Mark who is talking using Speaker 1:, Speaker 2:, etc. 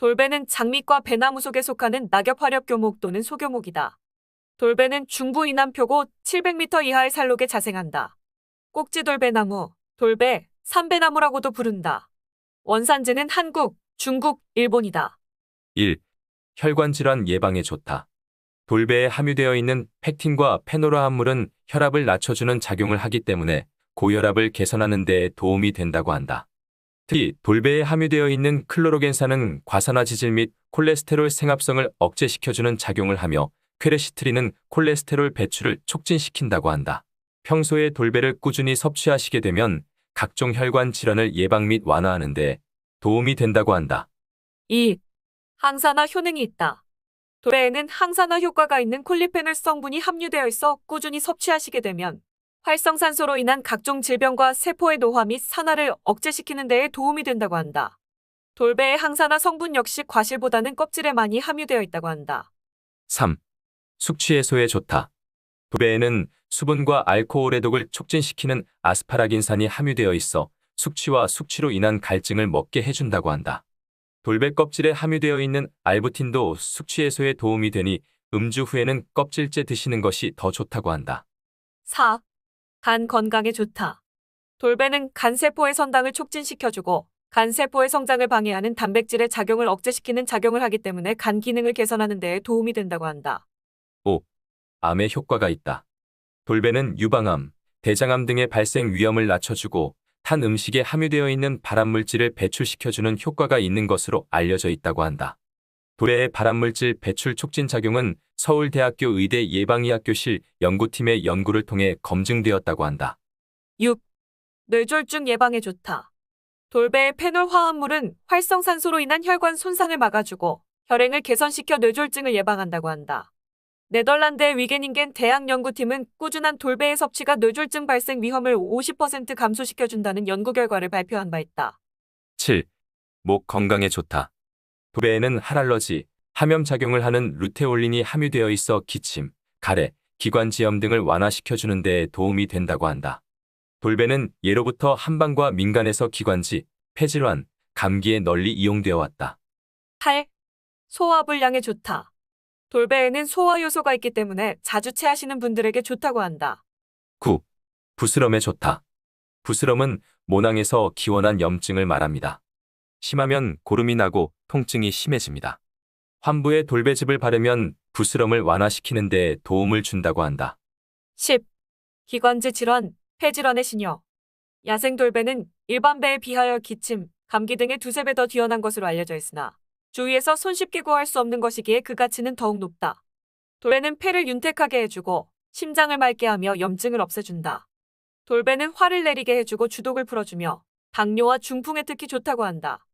Speaker 1: 돌배는 장미과 배나무 속에 속하는 낙엽 화렵 교목 또는 소교목이다. 돌배는 중부 이남표고 700m 이하의 산록에 자생한다. 꼭지돌배나무, 돌배, 삼배나무라고도 부른다. 원산지는 한국, 중국, 일본이다.
Speaker 2: 1. 혈관 질환 예방에 좋다. 돌배에 함유되어 있는 팩틴과 페노라 함물은 혈압을 낮춰주는 작용을 하기 때문에 고혈압을 개선하는 데 도움이 된다고 한다. 특히 돌배에 함유되어 있는 클로로겐산은 과산화 지질 및 콜레스테롤 생합성을 억제시켜주는 작용을 하며 퀘레시트린은 콜레스테롤 배출을 촉진시킨다고 한다. 평소에 돌배를 꾸준히 섭취하시게 되면 각종 혈관 질환을 예방 및 완화하는 데 도움이 된다고 한다.
Speaker 1: 2. 항산화 효능이 있다. 돌배에는 항산화 효과가 있는 콜리페놀 성분이 함유되어 있어 꾸준히 섭취하시게 되면 활성산소로 인한 각종 질병과 세포의 노화 및 산화를 억제시키는 데에 도움이 된다고 한다. 돌배의 항산화 성분 역시 과실보다는 껍질에 많이 함유되어 있다고 한다.
Speaker 2: 3. 숙취 해소에 좋다. 돌배에는 수분과 알코올의 독을 촉진시키는 아스파라긴산이 함유되어 있어 숙취와 숙취로 인한 갈증을 먹게 해준다고 한다. 돌배 껍질에 함유되어 있는 알부틴도 숙취 해소에 도움이 되니 음주 후에는 껍질째 드시는 것이 더 좋다고 한다.
Speaker 1: 4. 간 건강에 좋다. 돌배는 간세포의 선당을 촉진시켜주고 간세포의 성장을 방해하는 단백질의 작용을 억제시키는 작용을 하기 때문에 간 기능을 개선하는 데에 도움이 된다고 한다.
Speaker 2: 암에 효과가 있다. 돌배는 유방암, 대장암 등의 발생 위험을 낮춰주고 탄 음식에 함유되어 있는 발암물질을 배출시켜주는 효과가 있는 것으로 알려져 있다고 한다. 돌배의 발암물질 배출 촉진 작용은 서울대학교 의대 예방의학교실 연구팀의 연구를 통해 검증되었다고 한다.
Speaker 1: 6. 뇌졸중 예방에 좋다. 돌배의 페놀 화합물은 활성산소로 인한 혈관 손상을 막아주고 혈행을 개선시켜 뇌졸중을 예방한다고 한다. 네덜란드의 위게닝겐 대학 연구팀은 꾸준한 돌배의 섭취가 뇌졸중 발생 위험을 50% 감소시켜준다는 연구 결과를 발표한 바 있다.
Speaker 2: 7. 목 건강에 좋다. 돌배에는 할알러지, 함염작용을 하는 루테올린이 함유되어 있어 기침, 가래, 기관지염 등을 완화시켜주는 데 도움이 된다고 한다. 돌배는 예로부터 한방과 민간에서 기관지, 폐질환, 감기에 널리 이용되어 왔다.
Speaker 1: 8. 소화불량에 좋다. 돌배에는 소화 요소가 있기 때문에 자주 체하시는 분들에게 좋다고 한다.
Speaker 2: 9. 부스럼에 좋다. 부스럼은 모낭에서 기원한 염증을 말합니다. 심하면 고름이 나고 통증이 심해집니다. 환부에 돌배즙을 바르면 부스럼을 완화시키는 데 도움을 준다고 한다.
Speaker 1: 10. 기관지 질환, 폐질환의 신여. 야생 돌배는 일반 배에 비하여 기침, 감기 등의 두세 배 더 뛰어난 것으로 알려져 있으나 주위에서 손쉽게 구할 수 없는 것이기에 그 가치는 더욱 높다. 돌배는 폐를 윤택하게 해주고 심장을 맑게 하며 염증을 없애준다. 돌배는 화를 내리게 해주고 주독을 풀어주며 당뇨와 중풍에 특히 좋다고 한다.